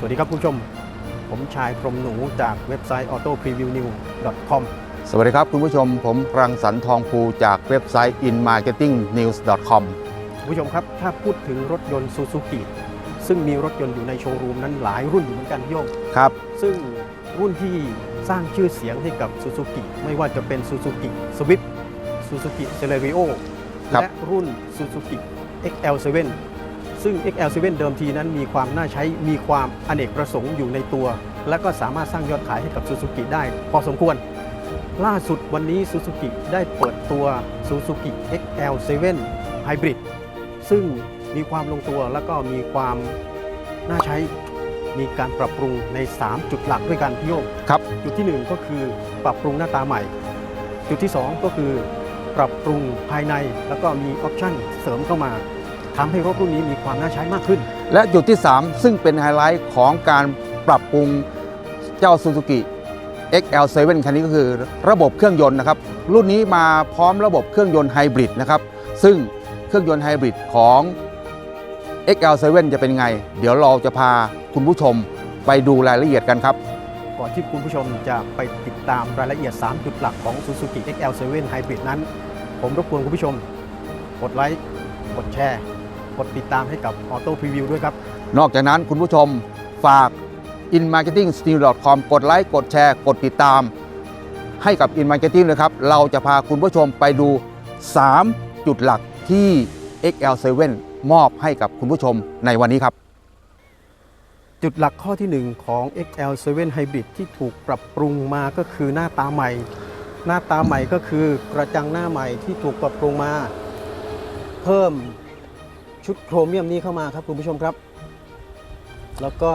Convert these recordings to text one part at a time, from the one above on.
สวัสดีครับคุณผู้ชม ผมชายพรหมหนูจากเว็บไซต์ autopreviewnews.com สวัสดีครับคุณผู้ชม ผมรังสรรค์ทองภูจากเว็บไซต์ inmarketingnews.com คุณผู้ชมครับ ถ้าพูดถึงรถยนต์ซูซูกิซึ่งมีรถยนต์อยู่ในโชว์รูมนั้นหลายรุ่นอยู่เหมือนกันพี่โยงครับ ซึ่งรุ่นที่สร้างชื่อเสียงให้กับซูซูกิไม่ว่าจะเป็นซูซูกิสวิฟซูซูกิเซเลริโอครับ และรุ่นซูซูกิ XL7 ซึ่ง XL7 เดิมทีนั้นมีความน่าใช้มีความอเนกประสงค์อยู่ในตัว และก็สามารถสร้างยอดขายให้กับซูซูกิได้พอสมควร ล่าสุดวันนี้ซูซูกิได้เปิดตัวซูซูกิ XL7 Hybrid ซึ่งมีความลงตัวและก็มีความน่าใช้มีการปรับปรุงใน 3 จุดหลักด้วยกันพี่โยงครับ จุดที่ 1 ก็คือปรับปรุงหน้าตาใหม่ จุดที่ 2 ก็คือ ปรับปรุงภายในแล้วก็มีออปชั่นเสริมเข้ามา ทำให้รถรุ่นนี้มีความน่าใช้มากขึ้น และจุดที่ 3 ซึ่งเป็นไฮไลท์ของการปรับปรุงเจ้า Suzuki XL7 คันนี้ก็คือระบบเครื่องยนต์นะครับ รุ่นนี้มาพร้อมระบบเครื่องยนต์ไฮบริดนะครับ ซึ่งเครื่องยนต์ไฮบริดของ XL7 จะเป็นไง เดี๋ยวเราจะพาคุณผู้ชมไปดูรายละเอียดกันครับ ก่อนที่คุณผู้ชมจะไปติดตามรายละเอียด 3 จุดหลักของ Suzuki XL7 Hybrid นั้น ผมรบกวนคุณผู้ชม กดไลค์ กดแชร์ กดติดตามให้กับ Auto Preview ด้วยครับ นอกจากนั้นคุณผู้ชมฝาก inmarketingsteel.com กดไลค์ กดแชร์ กดติดตาม ให้กับ inmarketing เลยครับ เราจะพาคุณผู้ชมไปดู 3 จุดหลักที่ XL7 มอบให้กับคุณผู้ชมในวันนี้ครับ จุดหลักข้อที่ 1 ของ XL7 Hybrid ที่ถูกปรับปรุงมาก็คือหน้าตาใหม่ หน้าตาใหม่ก็คือกระจังหน้าใหม่ที่ถูกปรับปรุงมา เพิ่ม ชุดโครเมียมนี้เข้ามาครับคุณผู้ชมครับ แล้วก็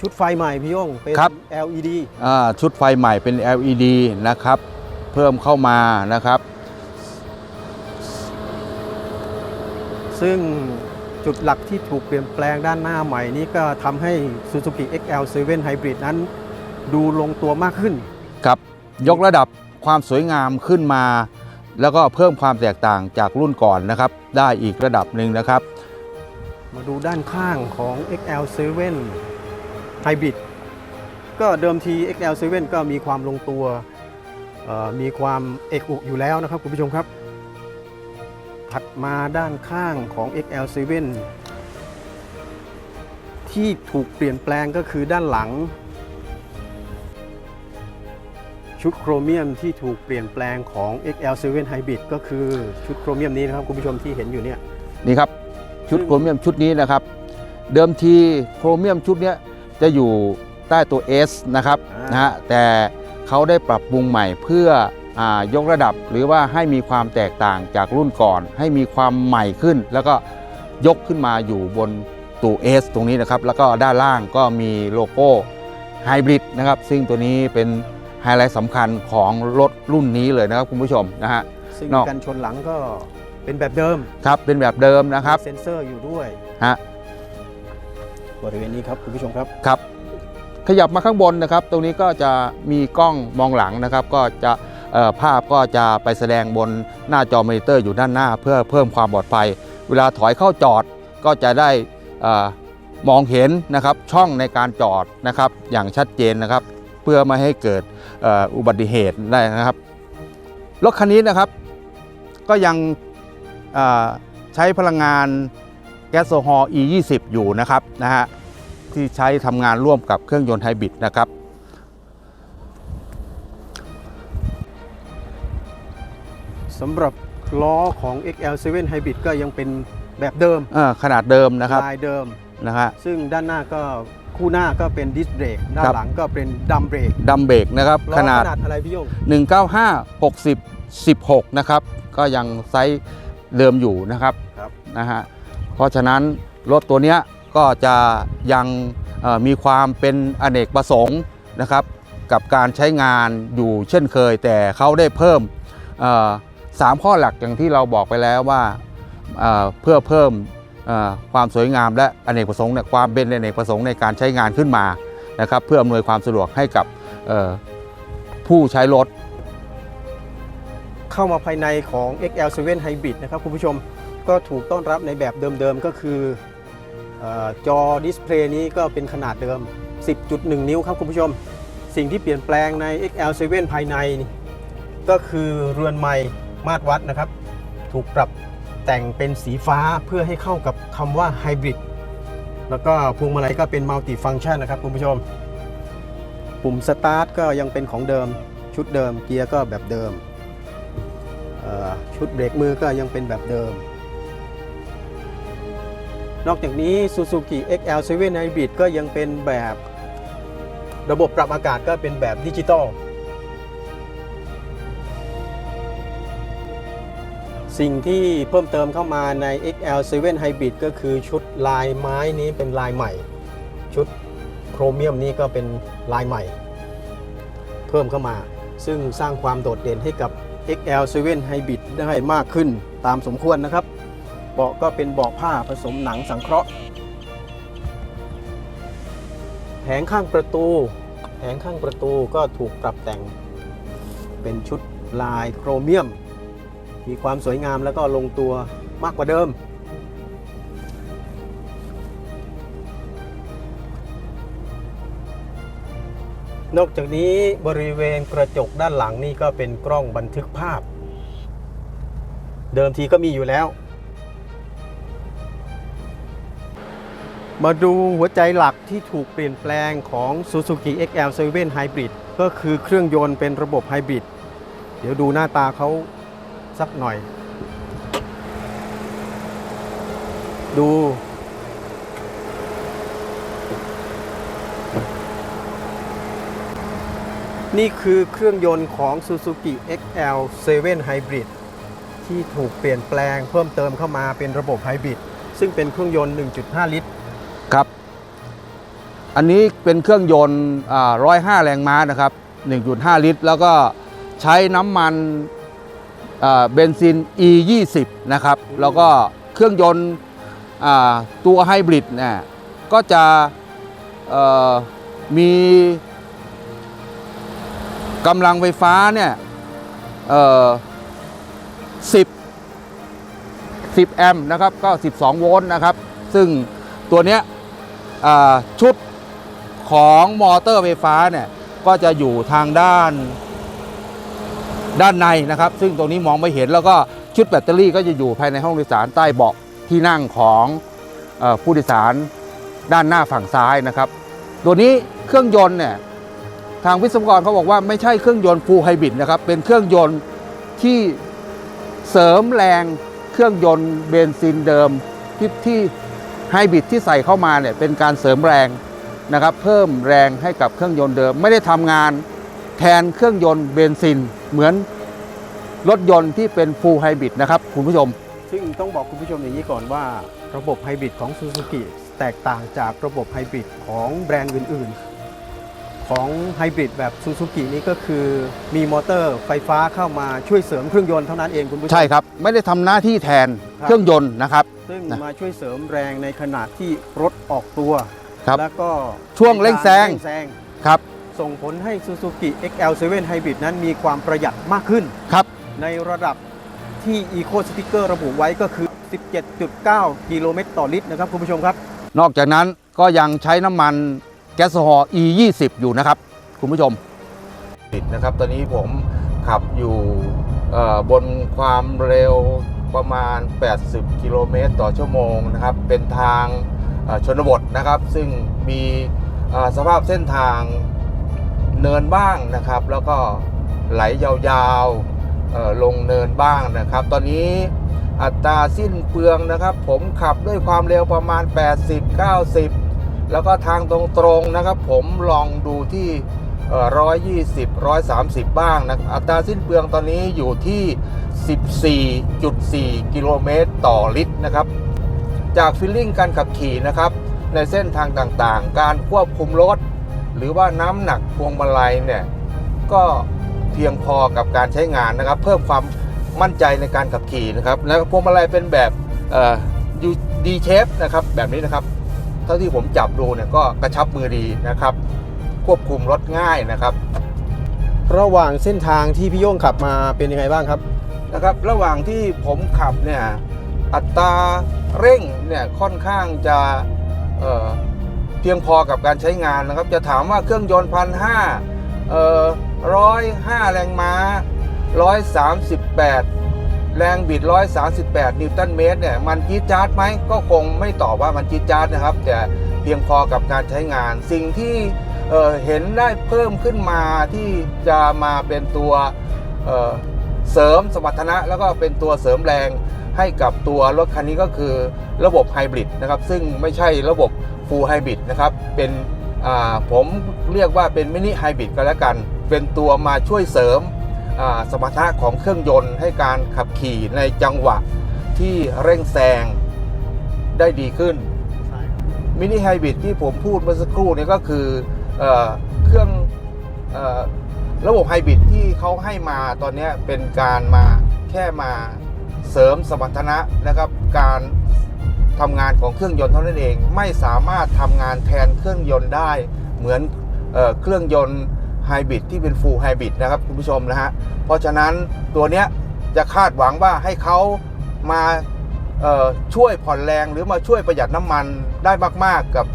ชุดไฟใหม่พี่โยงเป็น ครับ LED อ่าชุดไฟใหม่เป็น LED นะครับ เพิ่มเข้ามานะครับ ซึ่งจุดหลักที่ถูกเปลี่ยนแปลงด้านหน้าใหม่นี้ก็ทำให้ Suzuki XL7 Hybrid นั้น ดูลงตัวมากขึ้นครับยกระดับความสวยงามขึ้นมา แล้วก็เพิ่มความแตกต่างจากรุ่นก่อนนะครับ ได้อีกระดับหนึ่งนะครับ มาดูด้านข้างของ XL7 Hybrid ก็เดิมที XL7 ก็มีความลงตัว มีความเอกอุอยู่แล้วนะครับคุณผู้ชมครับ ถัดมาด้านข้างของ XL7 ที่ถูกเปลี่ยนแปลงก็คือด้านหลัง ชุดโครเมียมที่ถูกเปลี่ยนแปลงของ XL7 Hybrid ก็คือชุดโครเมียมนี้นะครับ คุณผู้ชมที่เห็นอยู่เนี่ยนี่ครับชุดซึ่งโครเมียมชุดนี้นะครับ เดิมทีโครเมียมชุดเนี้ยจะอยู่ใต้ตัว S นะครับนะฮะแต่เขาได้ปรับปรุงใหม่เพื่ออายกระดับหรือว่าให้มีความแตกต่างจากรุ่นก่อน ให้มีความใหม่ขึ้น แล้วก็ยกขึ้นมาอยู่บนตัว S ตรงนี้นะครับ แล้วก็ด้านล่างก็มีโลโก้ไฮบริดนะครับ ซึ่งตัวนี้เป็น ไฮไลท์สำคัญของรถรุ่นนี้เลยนะครับคุณผู้ชมนะฮะ ซึ่งนอก กันชนหลังก็เป็นแบบเดิมครับเป็นแบบเดิมนะครับมีเซ็นเซอร์อยู่ด้วยฮะ บริเวณนี้ครับคุณผู้ชมครับครับขยับมาข้างบนนะครับ ตรงนี้ก็จะมีกล้องมองหลังนะครับ ก็จะเอ่อภาพก็จะไปแสดงบนหน้าจอมอนิเตอร์อยู่ด้านหน้า เพื่อเพิ่มความปลอดภัย เวลาถอยเข้าจอดก็จะได้เออมองเห็นนะครับช่องในการจอดนะครับ อย่างชัดเจนนะครับ เพื่อไม่ให้เกิดเอ่ออุบัติเหตุได้นะครับรถคันนี้นะครับ ก็ยังเอ่อใช้พลังงานแก๊สโซฮอล์ E20 อยู่นะครับนะฮะที่ใช้ทำงานร่วมกับเครื่องยนต์ไฮบริดนะครับสำหรับล้อของ XL7 Hybrid ก็ยังเป็นแบบเดิมเอ่อขนาดเดิมนะครับลายเดิมนะฮะซึ่งด้านหน้าก็ คู่หน้าก็เป็นดิสเบรกด้านครับหลังก็เป็นดัมเบรกดัมเบรกนะครับล้อขนาดขนาดอะไรพี่โยง195 60 16 นะครับ ก็ยังไซส์เดิมอยู่นะครับครับนะฮะเพราะฉะนั้นรถตัวเนี้ยก็จะยังเอ่อมีความเป็นอเนกประสงค์นะครับ กับการใช้งานอยู่เช่นเคย แต่เขาได้เพิ่มเอ่อสามข้อหลักอย่างที่เราบอกไปแล้วว่าเอ่อเพื่อเพิ่มเอ่อ ความสวยงามและอเนกประสงค์ความเป็นอเนกประสงค์ในการใช้งานขึ้นมานะครับเพื่ออำนวยความสะดวกให้กับผู้ใช้รถ เข้ามาภายในของ XL7 Hybrid นะครับคุณผู้ชมก็ถูกต้อนรับในแบบเดิมๆ ก็คืออจอดิสเพลย์นี้ก็เป็นขนาดเดิม 10.1 นิ้วครับคุณผู้ชม สิ่งที่เปลี่ยนแปลงใน XL7 ภายใน ก็คือเรือนไม้มาตรวัดนะครับ ถูกปรับ แต่งเป็นสีฟ้าเพื่อให้เข้ากับคำว่าไฮบริดแล้วก็พวงมาลัยก็เป็นมัลติฟังชันนะครับคุณผู้ชม ปุ่มสตาร์ทก็ยังเป็นของเดิมชุดเดิมเกียร์ก็แบบเดิม ชุดเบรกมือก็ยังเป็นแบบเดิม นอกจากนี้ Suzuki XL7 Hybrid ก็ยังเป็นแบบ ระบบปรับอากาศก็เป็นแบบดิจิตอล สิ่งที่เพิ่มเติมเข้ามาใน XL7 Hybrid ก็คือชุดลายไม้นี้เป็นลายใหม่ ชุดโครเมียมนี้ก็เป็นลายใหม่ เพิ่มเข้ามา ซึ่งสร้างความโดดเด่นให้กับ XL7 Hybrid ได้มากขึ้นตามสมควรนะครับ เบาะก็เป็นเบาะผ้าผสมหนังสังเคราะห์ แผงข้างประตู แผงข้างประตูก็ถูกปรับแต่งเป็นชุดลายโครเมียม มีความสวยงามแล้วก็ลงตัวมากกว่าเดิม นอกจากนี้บริเวณกระจกด้านหลังนี่ก็เป็นกล้องบันทึกภาพ เดิมทีก็มีอยู่แล้ว มาดูหัวใจหลักที่ถูกเปลี่ยนแปลงของ Suzuki XL7 Hybrid ก็คือเครื่องยนต์เป็นระบบไฮบริด เดี๋ยวดูหน้าตาเขา สักหน่อย ดู นี่คือเครื่องยนต์ของ Suzuki XL7 Hybrid ที่ถูกเปลี่ยนแปลงเพิ่มเติมเข้ามาเป็นระบบไฮบริดซึ่งเป็นเครื่องยนต์ 1.5 ลิตร ครับ อันนี้เป็นเครื่องยนต์ 105 แรงม้านะครับ 1.5 ลิตร แล้วก็ใช้น้ำมัน เบนซิน E20 นะครับ แล้วก็เครื่องยนต์อ่าตัวไฮบริดเนี่ยก็จะเอ่อมีกำลังไฟฟ้าเนี่ยเอ่อ10 10 แอมป์นะครับ ก็ 12 โวลต์นะครับ ซึ่งตัวเนี้ยอ่าชุดของมอเตอร์ไฟฟ้าเนี่ย ก็จะอยู่ทางด้าน ด้านในนะครับ ซึ่งตรงนี้มองไม่เห็นแล้วก็ชุดแบตเตอรี่ก็จะอยู่ภายในห้องโดยสารใต้เบาะที่นั่งของอผู้โดยสารด้านหน้าฝั่งซ้ายนะครับ ตัวนี้เครื่องยนต์เนี่ยทางวิศวกรเขาบอกว่าไม่ใช่เครื่องยนต์ฟูลไฮบริดนะครับ เป็นเครื่องยนต์ที่เสริมแรงเครื่องยนต์เบนซินเดิมที่ที่ไฮบริดที่ใส่เข้ามาเนี่ยเป็นการเสริมแรงนะครับ เพิ่มแรงให้กับเครื่องยนต์เดิมไม่ได้ทำงาน แทนเครื่องยนต์เบนซิน เหมือนรถยนต์ที่เป็นฟูลไฮบริดนะครับคุณผู้ชม ซึ่งต้องบอกคุณผู้ชมอย่างนี้ก่อนว่า ระบบไฮบริดของ Suzuki แตกต่างจากระบบไฮบริดของแบรนด์อื่น ๆ ของไฮบริดแบบ Suzuki นี้ก็คือมีมอเตอร์ไฟฟ้าเข้ามาช่วยเสริมเครื่องยนต์เท่านั้นเองคุณผู้ชม ใช่ครับ ไม่ได้ทำหน้าที่แทนครับ เครื่องยนต์นะครับ ซึ่งนะมาช่วยเสริมแรงในขณะที่รถออกตัว ครับแล้วก็ช่วงเร่งแซงเร่งแซง ครับ ส่งผลให้ Suzuki XL7 Hybrid นั้นมีความประหยัดมากขึ้น ครับ ในระดับที่ Eco Sticker ระบุไว้ก็คือ 17.9 กิโลเมตรต่อลิตรนะครับคุณผู้ชมครับ นอกจากนั้นก็ยังใช้น้ำมันแก๊สโซฮอล์ E20 อยู่นะครับคุณผู้ชมติดนะครับ ตอนนี้ผมขับอยู่เอ่อบนความเร็วประมาณ 80 กิโลเมตรต่อชั่วโมงนะครับ เป็นทางเอ่อชนบทนะครับ ซึ่งมีเอ่อสภาพเส้นทาง เนินบ้างนะครับ แล้วก็ไหลยาวๆลงเนินบ้างนะครับ ตอนนี้อัตราสิ้นเปลืองนะครับ ผมขับด้วยความเร็วประมาณ 80-90 แล้วก็ทางตรงๆนะครับ ผมลองดูที่ร้อยยี่สิบร้อยสามสิบบ้างนะอัตราสิ้นเปลืองตอนนี้อยู่ที่ 14.4 กิโลเมตรต่อลิตรนะครับ จากฟิลลิ่งการขับขี่นะครับ ในเส้นทางต่างๆ การควบคุมรถ หรือว่าน้ำหนักพวงมาลัยเนี่ยก็เพียงพอกับการใช้งานนะครับ เพิ่มความมั่นใจในการขับขี่นะครับแล้วพวงมาลัยเป็นแบบดีเชฟนะครับแบบนี้นะครับ เท่าที่ผมจับดูเนี่ยก็กระชับมือดีนะครับ ควบคุมรถง่ายนะครับ ระหว่างเส้นทางที่พี่โย่งขับมาเป็นยังไงบ้างครับนะครับ ระหว่างที่ผมขับเนี่ยอัตราเร่งเนี่ยค่อนข้างจะเอ่อเพียงพอกับการใช้งานนะครับ จะถามว่าเครื่องยนต์พันห้าร้อยห้าแรงม้าร้อยสามสิบแปดแรงบิดร้อยสามสิบแปดนิวตันเมตรเนี่ยมันจี๊ดจ๊าดไหมก็คงไม่ตอบว่ามันจี๊ดจ๊าดนะครับ แต่เพียงพอกับการใช้งาน สิ่งที่เอ่อเห็นได้เพิ่มขึ้นมาที่จะมาเป็นตัวเอ่อเสริมสมรรถนะ แล้วก็เป็นตัวเสริมแรงให้กับตัวรถคันนี้ก็คือระบบไฮบริดนะครับ ซึ่งไม่ใช่ระบบ ฟูลไฮบริดนะครับ เป็นอ่าผมเรียกว่าเป็นมินิไฮบริดก็แล้วกัน เป็นตัวมาช่วยเสริมอ่าสมรรถนะของเครื่องยนต์ให้การขับขี่ในจังหวะที่เร่งแซงได้ดีขึ้นมินิไฮบริดที่ผมพูดเมื่อสักครู่นี้ก็คือเออเครื่องเออระบบไฮบริดที่เขาให้มาตอนนี้เป็นการมาแค่มาเสริมสมรรถนะนะครับการ ทำงานของเครื่องยนต์เท่านั้นเอง ไม่สามารถทำงานแทนเครื่องยนต์ได้ เหมือนเออเครื่องยนต์ไฮบริดที่เป็นฟูลไฮบริดนะครับคุณผู้ชมนะฮะเพราะฉะนั้นตัวเนี้ยจะคาดหวังว่าให้เขามาช่วยผ่อนแรงหรือมาช่วยประหยัดน้ำมันได้มาก ๆ กับ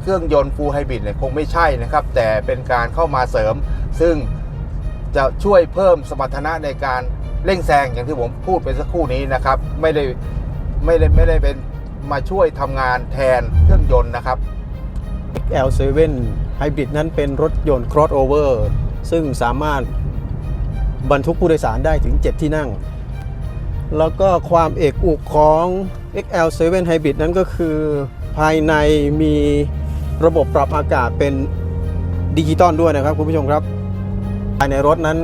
เครื่องยนต์ฟูลไฮบริดเนี่ยคงไม่ใช่นะครับ แต่เป็นการเข้ามาเสริม ซึ่งจะช่วยเพิ่มสมรรถนะในการเร่งแซงอย่างที่ผมพูดไปสักครู่นี้นะครับ ไม่ได้ไม่ได้ไม่ได้เป็น มาช่วยทำงานแทนเครื่องยนต์นะครับ XL7 Hybrid นั้นเป็นรถยนต์ crossover ซึ่งสามารถบรรทุกผู้โดยสารได้ถึง 7 ที่นั่ง แล้วก็ความเอกอุกของ XL7 Hybrid นั้นก็คือภายในมีระบบปรับอากาศเป็นดิจิตอลด้วยนะครับคุณผู้ชมครับ ภายในรถนั้น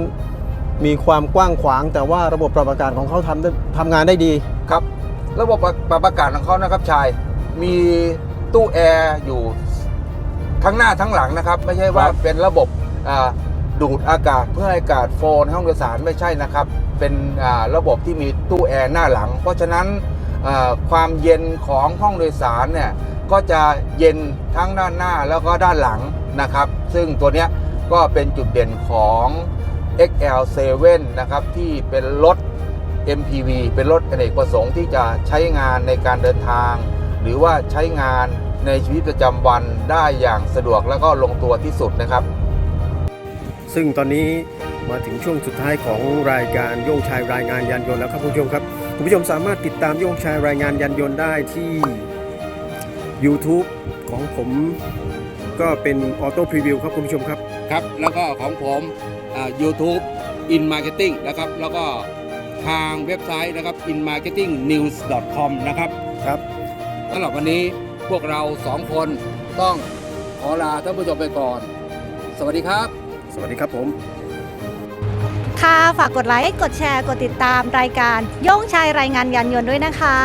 มีความกว้างขวาง แต่ว่าระบบปรับอากาศของเขาทำได้ทำงานได้ดีครับ ระบบปรับอากาศของเขานะครับชายมีตู้แอร์อยู่ทั้งหน้าทั้งหลังนะครับ ไม่ใช่ว่าครับเป็นระบบอ่าดูดอากาศเพื่อให้อากาศโฟนห้องโดยสารไม่ใช่นะครับ เป็นอ่าระบบที่มีตู้แอร์หน้าหลัง เพราะฉะนั้นอ่าความเย็นของห้องโดยสารเนี่ยก็จะเย็นทั้งด้านหน้าแล้วก็ด้านหลังนะครับ ซึ่งตัวเนี้ยก็เป็นจุดเด่นของ XL7 นะครับที่เป็นรถ MPV เป็นรถอเนกประสงค์ที่จะใช้งานในการเดินทาง หรือว่าใช้งานในชีวิตประจำวันได้อย่างสะดวกแล้วก็ลงตัวที่สุดนะครับ ซึ่งตอนนี้มาถึงช่วงสุดท้ายของรายการโยงชายรายงานยานยนต์แล้วครับคุณผู้ชมครับคุณผู้ชมสามารถติดตามโยงชายรายงานยานยนต์ได้ที่ YouTube ของผมก็เป็นออโต้พรีวิวครับคุณผู้ชมครับ ครับ แล้วก็ของผมอ่า YouTube in marketing นะครับ แล้วก็ ทางเว็บไซต์นะครับ in marketing news com นะครับครับสำหรับวันนี้พวกเราสองคนต้องขอลาท่านผู้ชมไปก่อน สวัสดีครับ สวัสดีครับผม ค่ะฝากกดไลค์ กดแชร์ กดติดตามรายการโย่งชายรายงานยานยนต์ด้วยนะคะ